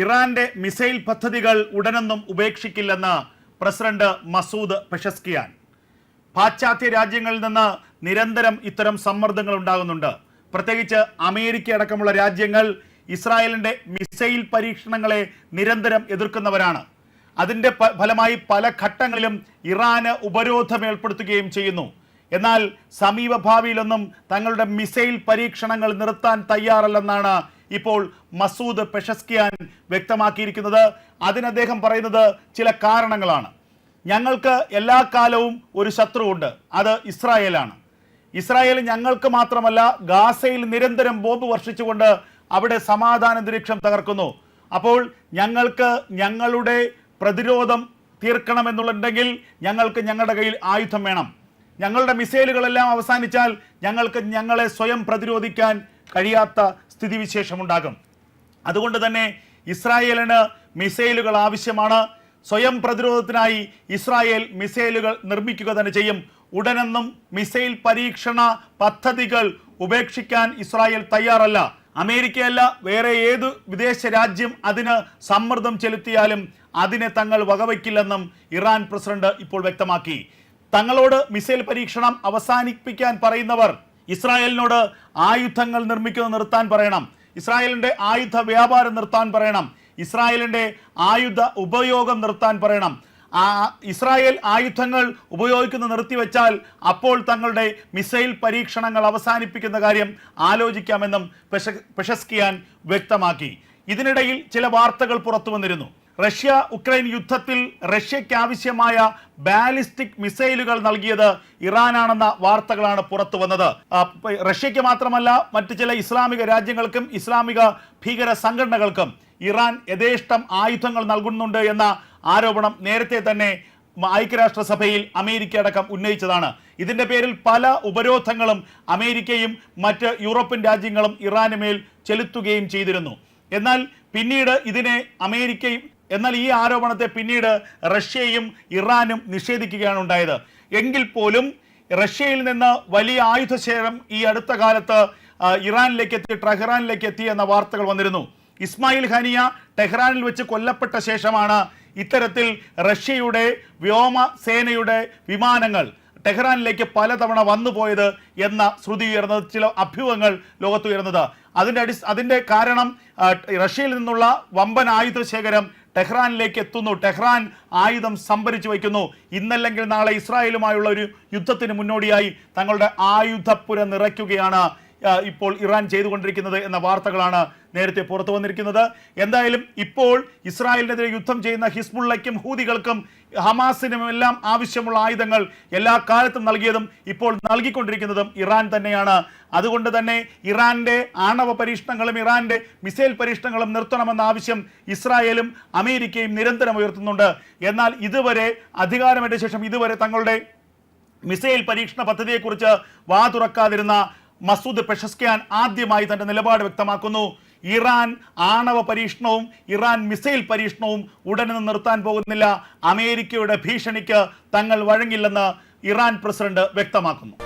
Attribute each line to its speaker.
Speaker 1: ഇറാന്റെ മിസൈൽ പദ്ധതികൾ ഉടനൊന്നും ഉപേക്ഷിക്കില്ലെന്ന് president Masoud Pezeshkian. പാശ്ചാത്യ രാജ്യങ്ങളിൽ നിന്ന് നിരന്തരം ഇത്തരം സമ്മർദ്ദങ്ങൾ ഉണ്ടാകുന്നുണ്ട്. പ്രത്യേകിച്ച് അമേരിക്ക അടക്കമുള്ള രാജ്യങ്ങൾ ഇസ്രായേലിന്റെ മിസൈൽ പരീക്ഷണങ്ങളെ നിരന്തരം എതിർക്കുന്നവരാണ്. അതിന്റെ ഫലമായി പല ഘട്ടങ്ങളിലും ഇറാന് ഉപരോധം ഏർപ്പെടുത്തുകയും ചെയ്യുന്നു. എന്നാൽ സമീപ ഭാവിയിലൊന്നും തങ്ങളുടെ മിസൈൽ പരീക്ഷണങ്ങൾ നിർത്താൻ തയ്യാറല്ലെന്നാണ് ഇപ്പോൾ മസൂദ് പെഷസ്കിയാൻ വ്യക്തമാക്കിയിരിക്കുന്നത്. അതിന് അദ്ദേഹം പറയുന്നത് ചില കാരണങ്ങളാണ്. ഞങ്ങൾക്ക് എല്ലാ കാലവും ഒരു ശത്രുവുണ്ട്. അത് ഇസ്രായേലാണ്. ഇസ്രായേൽ ഞങ്ങൾക്ക് മാത്രമല്ല ഗാസയിൽ നിരന്തരം ബോംബ് വർഷിച്ചുകൊണ്ട് അവിടെ സമാധാന അന്തരീക്ഷം തകർക്കുന്നു. അപ്പോൾ ഞങ്ങൾക്ക് ഞങ്ങളുടെ പ്രതിരോധം തീർക്കണമെന്നുണ്ടെങ്കിൽ ഞങ്ങൾക്ക് ഞങ്ങളുടെ കയ്യിൽ ആയുധം വേണം. ഞങ്ങളുടെ മിസൈലുകളെല്ലാം അവസാനിച്ചാൽ ഞങ്ങൾക്ക് ഞങ്ങളെ സ്വയം പ്രതിരോധിക്കാൻ കഴിയാത്ത സ്ഥിതിവിശേഷമുണ്ടാകും. അതുകൊണ്ട് തന്നെ ഇസ്രായേലിന് മിസൈലുകൾ ആവശ്യമാണ്. സ്വയം പ്രതിരോധത്തിനായി ഇസ്രായേൽ മിസൈലുകൾ നിർമ്മിക്കുക തന്നെ ചെയ്യും. ഉടനെന്നും മിസൈൽ പരീക്ഷണ പദ്ധതികൾ ഉപേക്ഷിക്കാൻ ഇസ്രായേൽ തയ്യാറല്ല. അമേരിക്കയല്ല വേറെ ഏത് വിദേശ രാജ്യം അതിന് സമ്മർദ്ദം ചെലുത്തിയാലും അതിനെ തങ്ങൾ വകവയ്ക്കില്ലെന്നും ഇറാൻ പ്രസിഡന്റ് ഇപ്പോൾ വ്യക്തമാക്കി. തങ്ങളോട് മിസൈൽ പരീക്ഷണം അവസാനിപ്പിക്കാൻ പറയുന്നവർ ഇസ്രായേലിനോട് ആയുധങ്ങൾ നിർമ്മിക്കുന്നത് നിർത്താൻ പറയണം. ഇസ്രായേലിന്റെ ആയുധ വ്യാപാരം നിർത്താൻ പറയണം. ഇസ്രായേലിന്റെ ആയുധ ഉപയോഗം നിർത്താൻ പറയണം. ആ ഇസ്രായേൽ ആയുധങ്ങൾ ഉപയോഗിക്കുന്നത് നിർത്തിവെച്ചാൽ അപ്പോൾ തങ്ങളുടെ മിസൈൽ പരീക്ഷണങ്ങൾ അവസാനിപ്പിക്കുന്ന കാര്യം ആലോചിക്കാമെന്നും പെഷ- പെഷസ്കിയാൻ വ്യക്തമാക്കി. ഇതിനിടയിൽ ചില വാർത്തകൾ പുറത്തു വന്നിരുന്നു റഷ്യ ഉക്രൈൻ യുദ്ധത്തിൽ റഷ്യയ്ക്ക് ആവശ്യമായ ബാലിസ്റ്റിക് മിസൈലുകൾ നൽകിയത് ഇറാനാണെന്ന വാർത്തകളാണ് പുറത്തു വന്നത്. റഷ്യയ്ക്ക് മാത്രമല്ല മറ്റു ചില ഇസ്ലാമിക രാജ്യങ്ങൾക്കും ഇസ്ലാമിക ഭീകര സംഘടനകൾക്കും ഇറാൻ യഥേഷ്ടം ആയുധങ്ങൾ നൽകുന്നുണ്ട് എന്ന ആരോപണം നേരത്തെ തന്നെ ഐക്യരാഷ്ട്രസഭയിൽ അമേരിക്ക അടക്കം ഉന്നയിച്ചതാണ്. ഇതിന്റെ പേരിൽ പല ഉപരോധങ്ങളും അമേരിക്കയും മറ്റ് യൂറോപ്യൻ രാജ്യങ്ങളും ഇറാന് മേൽ ചെലുത്തുകയും ചെയ്തിരുന്നു. എന്നാൽ പിന്നീട് ഇതിനെ അമേരിക്കയും എന്നാൽ ഈ ആരോപണത്തെ പിന്നീട് റഷ്യയും ഇറാനും നിഷേധിക്കുകയാണ് ഉണ്ടായത്. എങ്കിൽ പോലും റഷ്യയിൽ നിന്ന് വലിയ ആയുധശേഖരം ഈ അടുത്ത കാലത്ത് ഇറാനിലേക്ക് എത്തി ടെഹ്റാനിലേക്ക് എത്തി എന്ന വാർത്തകൾ വന്നിരുന്നു. ഇസ്മായിൽ ഖനിയ ടെഹ്റാനിൽ വെച്ച് കൊല്ലപ്പെട്ട ശേഷമാണ് ഇത്തരത്തിൽ റഷ്യയുടെ വ്യോമസേനയുടെ വിമാനങ്ങൾ ടെഹ്റാനിലേക്ക് പലതവണ വന്നുപോയത് എന്ന ശ്രുതി ഉയർന്നത് ചില അഭ്യൂഹങ്ങൾ ലോകത്ത് ഉയർന്നത്. അതിന്റെ അടി അതിന്റെ കാരണം റഷ്യയിൽ നിന്നുള്ള വമ്പൻ ആയുധ ശേഖരം ടെഹ്റാനിലേക്ക് എത്തുന്നു. ടെഹ്റാൻ ആയുധം സംഭരിച്ചു വയ്ക്കുന്നു. ഇന്നല്ലെങ്കിൽ നാളെ ഇസ്രായേലുമായുള്ള ഒരു യുദ്ധത്തിന് മുന്നോടിയായി തങ്ങളുടെ ആയുധപ്പുര നിറയ്ക്കുകയാണ് ഇപ്പോൾ ഇറാൻ ചെയ്തുകൊണ്ടിരിക്കുന്നത് എന്ന വാർത്തകളാണ് നേരത്തെ പുറത്തു വന്നിരിക്കുന്നത്. എന്തായാലും ഇപ്പോൾ ഇസ്രായേലിനെതിരെ യുദ്ധം ചെയ്യുന്ന ഹിസ്ബുള്ളയ്ക്കും ഹൂതികൾക്കും ഹമാസിനും എല്ലാം ആവശ്യമുള്ള ആയുധങ്ങൾ എല്ലാ കാലത്തും നൽകിയതും ഇപ്പോൾ നൽകിക്കൊണ്ടിരിക്കുന്നതും ഇറാൻ തന്നെയാണ്. അതുകൊണ്ട് തന്നെ ഇറാന്റെ ആണവ പരീക്ഷണങ്ങളും ഇറാന്റെ മിസൈൽ പരീക്ഷണങ്ങളും നിർത്തണമെന്ന ആവശ്യം ഇസ്രായേലും അമേരിക്കയും നിരന്തരം ഉയർത്തുന്നുണ്ട്. എന്നാൽ ഇതുവരെ അധികാരമേറ്റ ശേഷം ഇതുവരെ തങ്ങളുടെ മിസൈൽ പരീക്ഷണ പദ്ധതിയെക്കുറിച്ച് വാ തുറക്കാതിരുന്ന മസൂദ് പെഷസ്കിയാൻ ആദ്യമായി തന്റെ നിലപാട് വ്യക്തമാക്കുന്നു. ഇറാൻ ആണവ പരീക്ഷണവും ഇറാൻ മിസൈൽ പരീക്ഷണവും ഉടനെ നിർത്താൻ പോകുന്നില്ല. അമേരിക്കയുടെ ഭീഷണിക്ക് തങ്ങൾ വഴങ്ങില്ലെന്ന് ഇറാൻ പ്രസിഡന്റ് വ്യക്തമാക്കുന്നു.